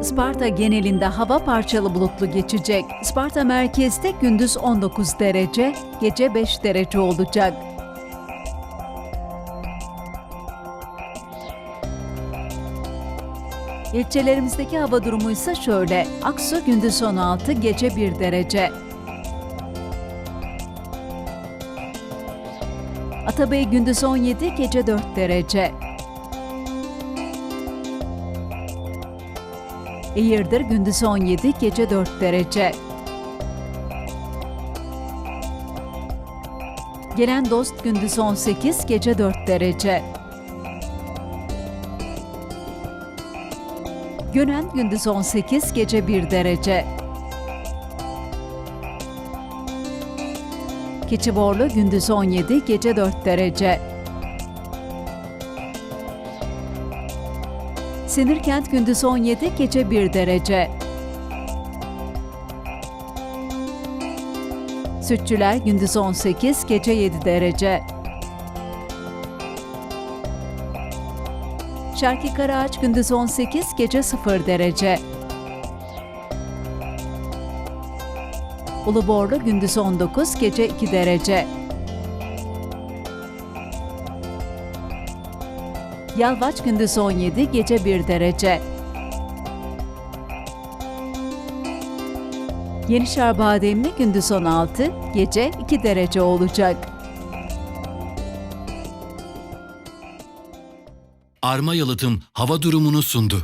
Isparta genelinde hava parçalı bulutlu geçecek. Isparta merkezde gündüz 19 derece, gece 5 derece olacak. İlçelerimizdeki hava durumu ise şöyle. Aksu gündüz 16, gece 1 derece. Atabey gündüz 17, gece 4 derece. Eğirdir gündüz 17, gece 4 derece. Gelen dost gündüz 18, gece 4 derece. Gönen gündüz 18, gece 1 derece. Keçiborlu gündüz 17, gece 4 derece. Sinirkent gündüz 17, gece 1 derece. Sütçüler gündüz 18, gece 7 derece. Şarkı Karaağaç gündüz 18, gece 0 derece. Uluborlu gündüz 19, gece 2 derece. Yalvaç gündüz 17, gece 1 derece. Yenişehir Bademli gündüz 16, gece 2 derece olacak. Arma Yalıtım hava durumunu sundu.